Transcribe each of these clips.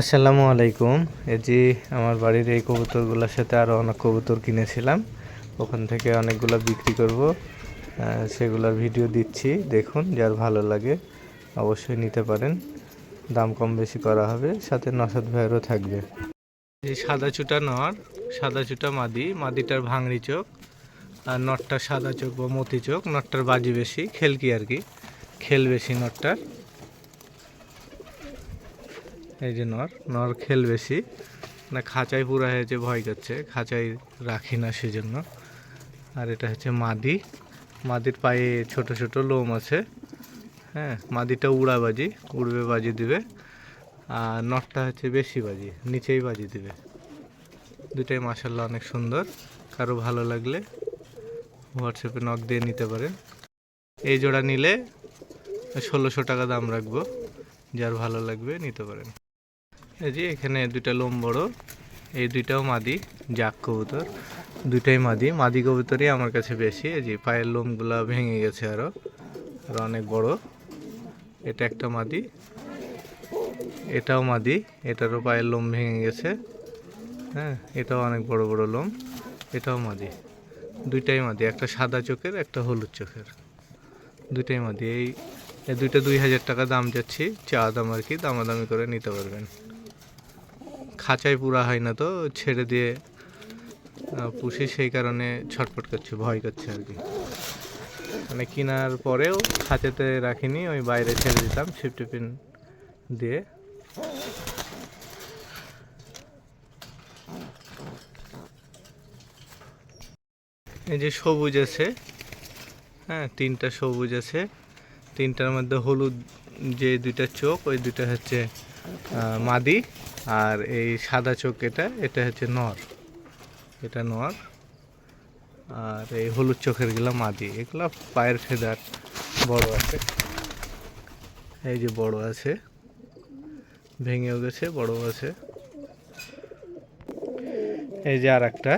আসসালামু আলাইকুম। এই যে আমার বাড়ির এই কবুতরগুলোর সাথে আরও অনেক কবুতর কিনেছিলাম। ওখান থেকে অনেকগুলো বিক্রি করব। সেগুলোর ভিডিও দিচ্ছি। দেখুন, যার ভালো লাগে অবশ্যই নিতে পারেন। দাম কম বেশি করা হবে। সাথে নসাদ ভাইয়েরও থাকবে। এই সাদা চুটা নর, সাদা চুটা মাদি। মাদিটার ভাঙড়ি চোখ। আর নটটা সাদা চোখ বা মতি চোখ। নটটার বাজি বেশি, খেলকি আর কি। খেল বেশি নটটার। এই যে নর নর খেল বেশি। না খাঁচায় পুরা হয়েছে, ভয় করছে। খাঁচায় রাখি না সেজন্য। আর এটা হচ্ছে মাদি। মাদির পায়ে ছোট ছোট লোম আছে। হ্যাঁ মাদিটা উড়া বাজি, উড়বে, বাজি দিবে। আর নটটা হচ্ছে বেশি বাজি, নিচেই বাজি দিবে। দুটাই মাসাল্লাহ অনেক সুন্দর। কারও ভালো লাগলে হোয়াটসঅ্যাপে নক দিয়ে নিতে পারেন। এই জোড়া নিলে ষোলোশো টাকা দাম রাখব। যার ভালো লাগবে নিতে পারেন। এই যে এখানে দুইটা লোম বড়, এই দুইটাও মাদি, জাক কবুতর। দুইটাই মাদি মাদি কবুতরই আমার কাছে বেশি, এই যে পায়ের লোমগুলো ভেঙে গেছে আরও, আর অনেক বড়। এটা একটা মাদি, এটাও মাদি, এটারও পায়ের লোম ভেঙে গেছে। হ্যাঁ এটাও অনেক বড় বড় লোম, এটাও মাদি। দুইটাই মাদি, একটা সাদা চোখের, একটা হলুদ চোখের। দুইটাই মাদি, এই দুইটা দুই হাজার টাকা দাম যাচ্ছি, চা দাম আর কি, দামাদামি করে নিতে পারবেন। খাঁচায় পুরা হয় না তো, ছেড়ে দিয়ে পুষি, সেই কারণে ছটফট করছে, ভয় করছে আর কি। মানে কেনার পরেও খাঁচাতে রাখিনি, ওই বাইরে ছেড়ে দিতাম শিফটিপিন দিয়ে। এই যে সবুজ আছে হ্যাঁ তিনটা সবুজ আছে। তিনটার মধ্যে হলুদ যে দুইটা চোখ, ওই দুইটা হচ্ছে মাদি। আর এই সাদা চোখ এটা এটা হচ্ছে নর। এটা নর। আর এই হলুদ চোখেরগুলা মাদি। এগুলো পায়ের ফেদার, বড় আছে। এই যে বড় আছে। ভেঙেও গেছে বড় আছে। এই যে আর একটা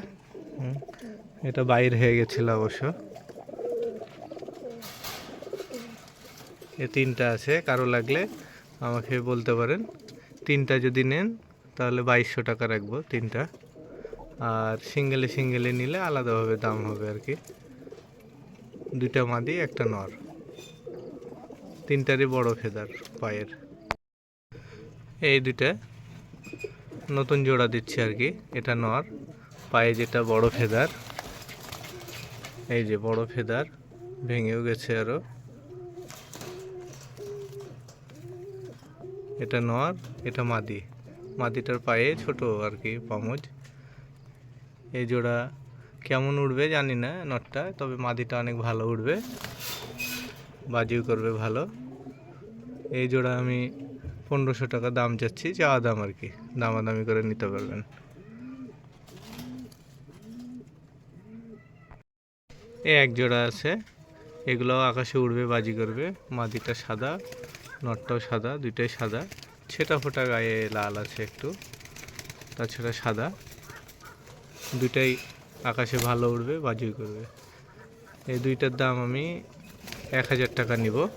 এটা বাইর হয়ে গেছিল অবশ্য। এ তিনটা আছে, কারও লাগলে আমাকে বলতে পারেন। তিনটা যদি নেন তাহলে বাইশশো টাকা রাখব তিনটা। আর সিঙ্গেলে সিঙ্গেলে নিলে আলাদাভাবে দাম হবে আর কি। দুইটা মাদি, একটা নর। তিনটারই বড় ফেদার পায়ের। এই দুইটা নতুন জোড়া দিচ্ছি আর কি, এটা নর। পায়ে যেটা বড় ফেদার, এই যে বড় ফেদার, ভেঙেও গেছে আরও এটা নর, এটা মাদি। মাদিটার পায়ে ছোট আর কি পামজ। এই জোড়া কেমন উঠবে জানি না নটটা, তবে মাদিটা অনেক ভালো উঠবে বাজিও করবে ভালো। এই জোড়া আমি পনেরোশো টাকা দাম চাচ্ছি, চাওয়া দাম আর কি, দামাদামি করে নিতে পারবেন। এ এক জোড়া আছে, এগুলোও আকাশে উড়বে, বাজি করবে মাদিটা সাদা, নটটাও সাদা, দুইটাই সাদা। ছেটা ফোটা গায়ে লাল আছে একটু। তাছাড়া সাদা। দুইটাই আকাশে ভালো উড়বে, বাজুই করবে। এই দুইটার দাম আমি এক হাজার টাকা নিব।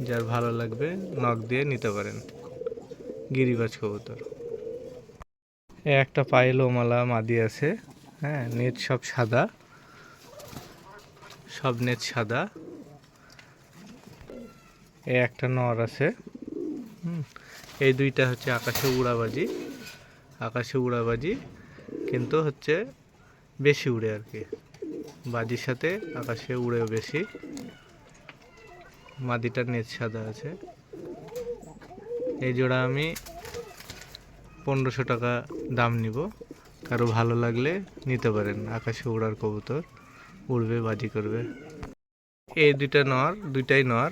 যার ভালো লাগবে নখ দিয়ে নিতে পারেন। গিরিবাজ কবুতর। একটা পায়ে লোমালা মাদি আছে। হ্যাঁ নেট সব সাদা। সব নেট সাদা। এ একটা নর আছে। এই দুইটা হচ্ছে আকাশে উড়াবাজি। আকাশে উড়াবাজি কিন্তু হচ্ছে বেশি উড়ে আর কি। বাজির সাথে আকাশে উড়েও বেশি। মাদিটার নেচ সাদা আছে। এই জোড়া আমি পনেরোশো টাকা দাম নিব। কারও ভালো লাগলে নিতে পারেন। আকাশে উড়ার কবুতর, উড়বে, বাজি করবে। এই দুইটা নর, দুইটাই নর।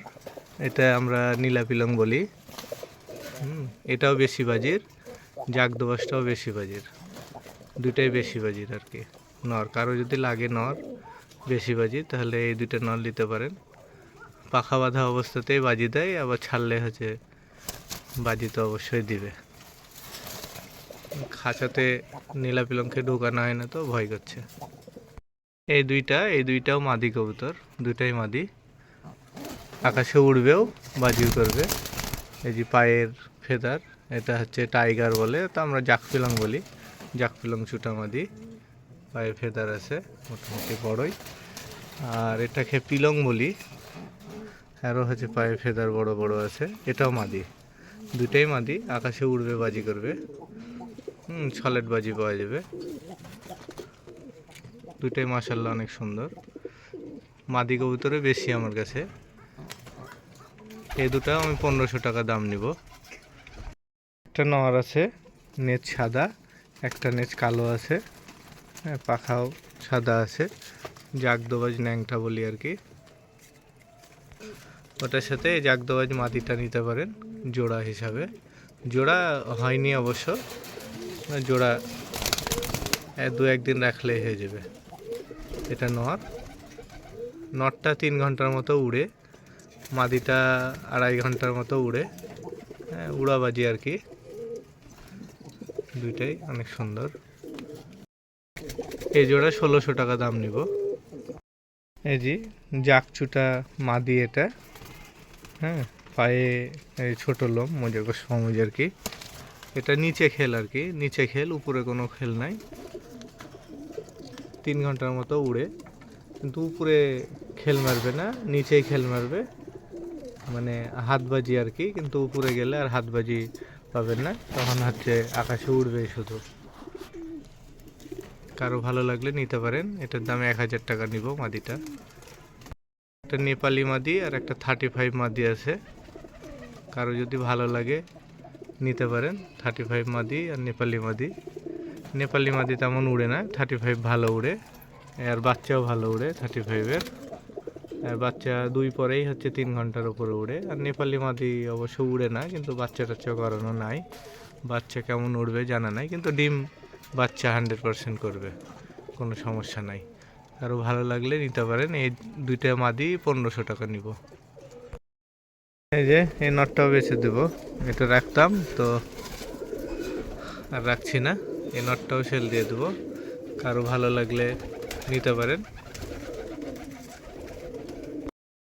এটা আমরা নীলাপিলং বলি। হুম, এটাও বেশি বাজির জাগ দোবাসটাও বেশি বাজির। দুইটাই বেশি বাজির আর কি। নর কারও যদি লাগে নর বেশি বাজি তাহলে এই দুইটা নর নিতে পারেন। পাখা বাঁধা অবস্থাতেই বাজি দেয় আবার ছাড়লে হচ্ছে বাজি তো অবশ্যই দিবে। খাঁচাতে নীলাপিলংকে ঢোকানো হয় না তো ভয় করছে। এই দুইটা এই দুইটাও মাদি কবুতর দুইটাই মাদি। আকাশে উড়বেও বাজিও করবে। এই যে পায়ের ফেদার, এটা হচ্ছে টাইগার বলে, তো আমরা জাকপিলং বলি। জাকপিলং চুটা মাদি পায়ে ফেদার আছে, মোটামুটি বড়ই। আর এটাকে পিলং বলি, আরও হচ্ছে পায়ে ফেদার বড় বড় আছে, এটাও মাদি। দুটাই মাদি, আকাশে উড়বে, বাজি করবে। হুম সলেট বাজি পাওয়া যাবে। দুটাই মাসাল্লাহ অনেক সুন্দর। মাদি কবুতরে বেশি আমার কাছে। এই দুটো আমি পনেরোশো টাকা দাম নিব। একটা নর আছে নেচ সাদা, একটা নেচ কালো আছে হ্যাঁ পাখাও সাদা আছে, জাগদোবাজ ন্যাংটা বলি আর কি। ওটার সাথে জাগদোবাজ মাটিটা নিতে পারেন, জোড়া হিসাবে। জোড়া হয়নি অবশ্য, জোড়া দু একদিন রাখলেই হয়ে যাবে। এটা নর নটটা তিন ঘণ্টার মতো উড়ে মাদিটা আড়াই ঘণ্টার মতো উড়ে হ্যাঁ উড়াবাজি আর কি। দুইটাই অনেক সুন্দর। এই জোড়া ষোলোশো টাকা দাম নিব। এই জি জাকচুটা মাদি এটা হ্যাঁ পায়ে ছোটো লোম মজা সমুজ আর কি। এটা নিচে খেল আর কি, নিচে খেল, উপরে কোনো খেল নাই। তিন ঘণ্টার মতো উড়ে, কিন্তু উপরে খেল মারবে না, নিচেই খেল মারবে। মানে হাতবাজি আর কি, কিন্তু উপরে গেলে আর হাতবাজি পাবেন না? তখন হচ্ছে আকাশে উড়বে শুধু। কারও ভালো লাগলে নিতে পারেন। এটার দাম এক হাজার টাকা নিব মাদিটা। একটা নেপালি মাদি আর একটা থার্টি ফাইভ মাদি আছে। কারও যদি ভালো লাগে নিতে পারেন। থার্টি ফাইভ মাদি আর নেপালি মাদি। নেপালি মাদি তেমন উড়ে না। থার্টি ফাইভ ভালো উড়ে। আর বাচ্চাও ভালো উড়ে থার্টি ফাইভের বাচ্চা দুই পরেই হচ্ছে তিন ঘণ্টার উপরে উড়ে। আর নেপালি মাদি অবশ্য উড়ে না, কিন্তু বাচ্চা টাচ্চা করানো নাই। বাচ্চা কেমন উড়বে জানা নাই, কিন্তু ডিম বাচ্চা হান্ড্রেড পারসেন্ট করবে, কোনো সমস্যা নাই। আরও ভালো লাগলে নিতে পারেন, এই দুইটা মাদি পনেরোশো টাকা নিব। এই যে, এই নটটাও বেছে দেব। এটা রাখতাম, তো আর রাখছি না। এই নটটাও সেল দিয়ে দেবো। কারও ভালো লাগলে নিতে পারেন।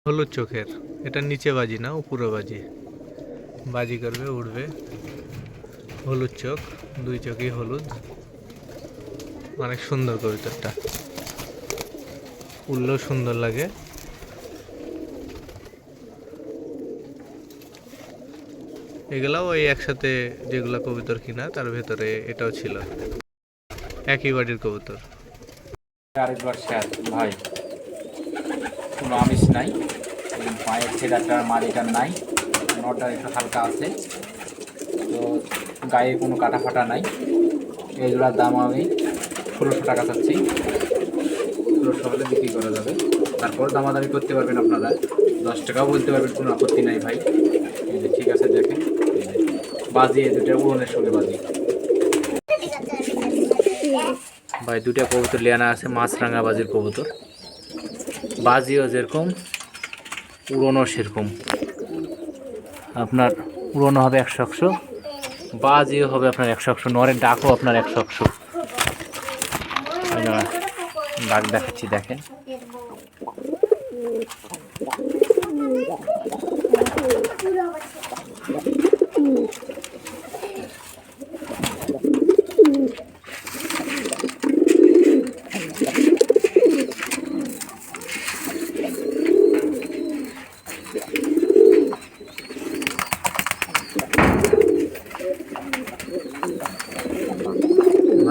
হলুদ চোখের। এটা নিচে বাজি না, উপরে বাজি। বাজি করবে, উড়বে। হলুদ চোখ, দুই চোখই হলুদ। অনেক সুন্দর কবিতাটা। উড়লেও সুন্দর লাগে। এগুলাও ওই একসাথে যেগুলো কবুতর কিনা, তার ভেতরে এটাও ছিল। একই বাড়ির কবুতর। আরেকবার ভাই। কোনো আমিষ নাই। পায়ের ছেদাটার মারিটার নাই। নটার একটু হালকা আছে। তো গায়ে কোনো কাটা ফাটা নাই এগুলোর দাম আমি ষোলোশো টাকা চাচ্ছি। ষোলোশো হলে বিক্রি করা যাবে। তারপর দামাদামি করতে পারবেন আপনারা। দশ টাকাও বলতে পারবেন কোনো আপত্তি নাই ভাই। এই যে ঠিক আছে দেখেন। বাজি এই দুটো উড়নের সঙ্গে বাজি। ভাই দুটা কবুতর লিয়ানা আছে মাছরাঙা বাজির কবুতর। বাজিও যেরকম উড়নো সেরকম। আপনার উড়নো হবে একশো একশো, বাজিও হবে আপনার একশো একশো নরের ডাকও আপনার একশো একশো। ডাক দেখাচ্ছি, দেখেন।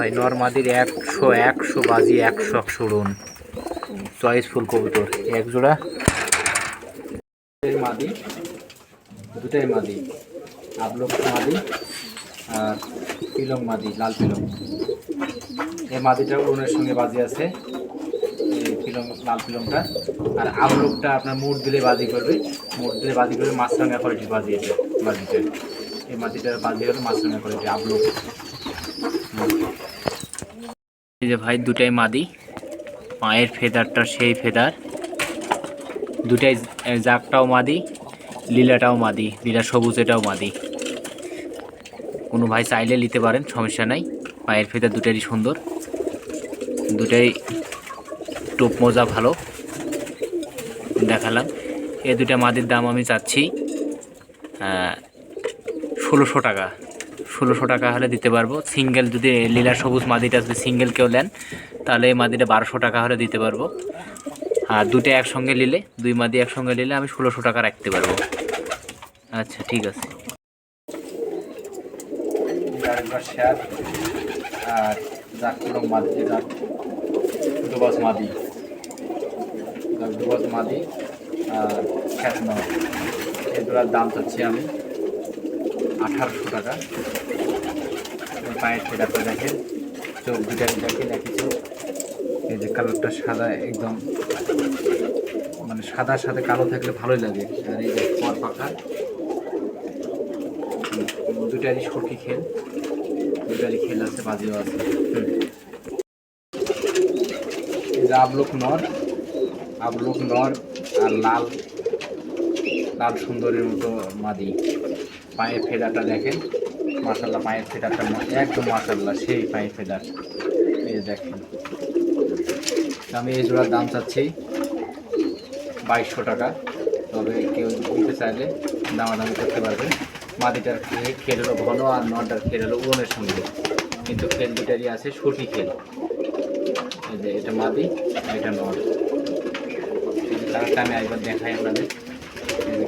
ভাই নর্মাদির একশো একশো বাজি, একশো একশো উড়ন চয়েসফুল কবুতর। এক জোড়া। মাদি। দুটাই মাদি। আবলক মাদি আর পিলং মাদি, লাল পিলং এই মাদিটা উড়নের সঙ্গে বাজি আছে। পিলং লাল পিলংটা আর আবলকটা আপনার মুড দিলে বাজি করবে। মুড দিলে বাজি করবে মাছরাঙা কোয়ালিটির বাজি এটা বাজিটা এই মাটিটার বাজি হলো মাছরাঙা কোয়ালিটি আবলক। এই যে ভাই দুটাই মাদি পায়ের ফেদারটা সেই ফেদার। দুটাই জাকটাও মাদি, লীলাটাও মাদি, লীলা সবুজ এটাও মাদি। কোনো ভাই চাইলে নিতে পারেন, সমস্যা নাই। পায়ের ফেদার দুটারই সুন্দর। দুটাই টোপ মোজা ভালো। দেখালাম। এ দুটা মাদির দাম আমি চাচ্ছি ষোলোশো টাকা। ষোলোশো টাকা হলে দিতে পারব। সিঙ্গেল যদি লীলা সবুজ মাদিটা যদি সিঙ্গেল কেউ নেন, তাহলে এই মাদিটা বারোশো টাকা হলে দিতে পারব। আর দুটো একসঙ্গে নিলে, দুই মাদি একসঙ্গে নিলে আমি ষোলোশো টাকা রাখতে পারব। আচ্ছা ঠিক আছে। আর মাদি দুবাস দাম চাচ্ছি আমি। আঠারোশো টাকা। পায়ের সেটাতে দেখেন, চোখ দুটা দেখেন একই চোখ। এই যে কালারটা সাদা একদম মানে সাদার সাথে কালো থাকলে ভালোই লাগে। আর এই যে পর পাখা দুটারই সরকি খেল দুটারই খেল আছে, বাজিও আছে। এই যে আবলুক নর আবলুক নর আর লাল লাল সুন্দরের মতো মাদি। পায়ের ফেদারটা দেখেন। মাসাল্লাহ পায়ের ফেদারটা একদম মাসাল্লাহ সেই পায়ের ফেদার। এই দেখেন। আমি এই জোড়ার দাম চাচ্ছি বাইশশো টাকা। তবে কেউ নিতে চাইলে দামাদামি করতে পারবে মাদিটার খেয়ে খেল ঘন আর নটার খেল হলো উড়নের সঙ্গে। কিন্তু খেল দুটারই আছে সটি খেল। এই যে এটা মাদি এটা নট। কালারটা আমি একবার দেখাই আপনাদের।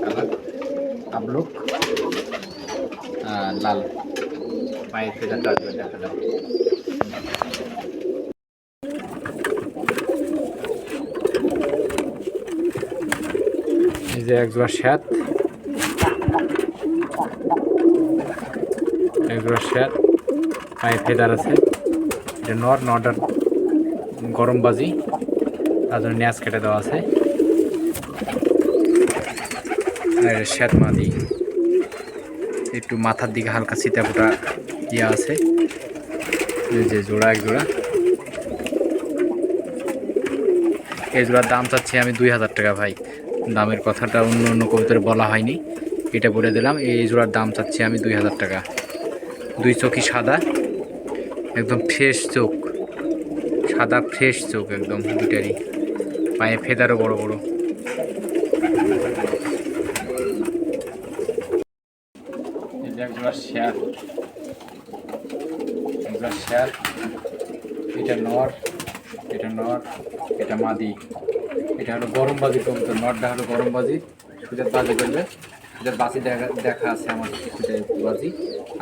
কালার আবলুক আর লাল। পায়ের ফেদারটা একবার দেখা যাবে। যে একজোড়া শ্যাত একজোড়া শ্যাত পায়ে ফেদার আছে। এটা নট নটার গরম বাজি। তার জন্য ন্যাস কেটে দেওয়া আছে। আর শ্যাত মাদি। একটু মাথার দিকে হালকা সীতা ফোটা ইয়ে আছে। যে জোড়া এক জোড়া। এই জোড়ার দাম চাচ্ছি আমি দুই হাজার টাকা ভাই। দামের কথাটা অন্য অন্য কবিতায় বলা হয়নি। এটা বলে দিলাম, এই জোড়ার দাম চাচ্ছি আমি দুই হাজার টাকা। দুই চোখই সাদা, একদম ফ্রেশ চোখ। সাদা ফ্রেশ চোখ একদম দুটারই পায়ে ফেদারও বড় বড় একজোড়া শেয়ার একজোড়া শেয়ার এটা নর এটা নর, এটা মাদি। এটা হলো গরম বাজি কবুতর নটটা হলো গরম বাজি সুজার বাজি করবে। সুজার বাজি দেখা দেখা আছে আমার সুজার বাজি।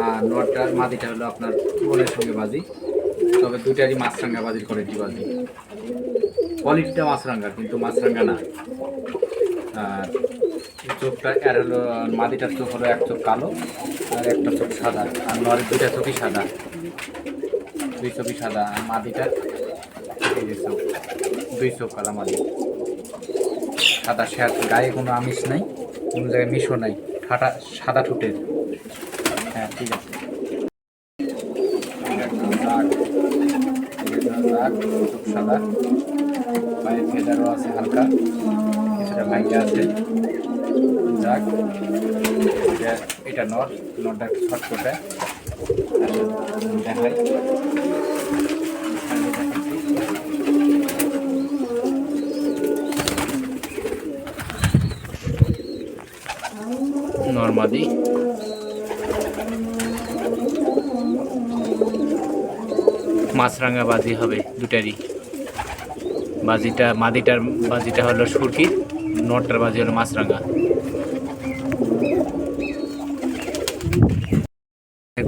আর নটটার মাদিটা হলো আপনার বোনের সঙ্গে বাজি। তবে দুটারই মাছরাঙ্গা বাজির দি বাজি। কোয়ালিটিটা মাছরাঙ্গা, কিন্তু মাছরাঙ্গা না। আর চোখটা এর হলো মাদিটার চোখ হলো এক চোখ কালো আর একটা চোখ সাদা। আর নরের দুইটা চোখই সাদা। দুই চোখই সাদা। আর মাদিটার চোখ, দুই চোখ কালা মাদি সাদা শ্যাট গায়ে কোনো আমিষ নাই, কোনো জায়গায় মিশো নাই ঠাটা সাদা ঠোঁটের। হ্যাঁ ঠিক আছে। সাদা। পায়ের ফেদারও আছে হালকা। কিছুটা ভাইটা আছে। যাক এটা এটা নট, নটটা ছট করে দেখাই। নর্মাদি। মাছরাঙা বাজি হবে দুটারই। বাজিটা, মাদিটার বাজিটা হলো সুরকি, নটটার বাজি হলো মাছরাঙা।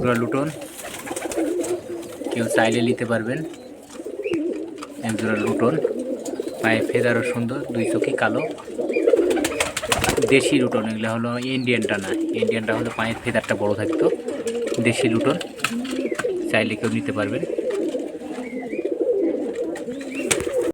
এগুলো লুটন। কেউ চাইলে নিতে পারবেন। একজোড়া লুটন। পায়ে ফেদারও সুন্দর, দুই চোখে কালো। দেশি লুটন, এগুলো হলো ইন্ডিয়ানটা না। ইন্ডিয়ানটা হলো পায়ের ফেদারটা বড় থাকতো। দেশি লুটন। চাইলে কেউ নিতে পারবেন।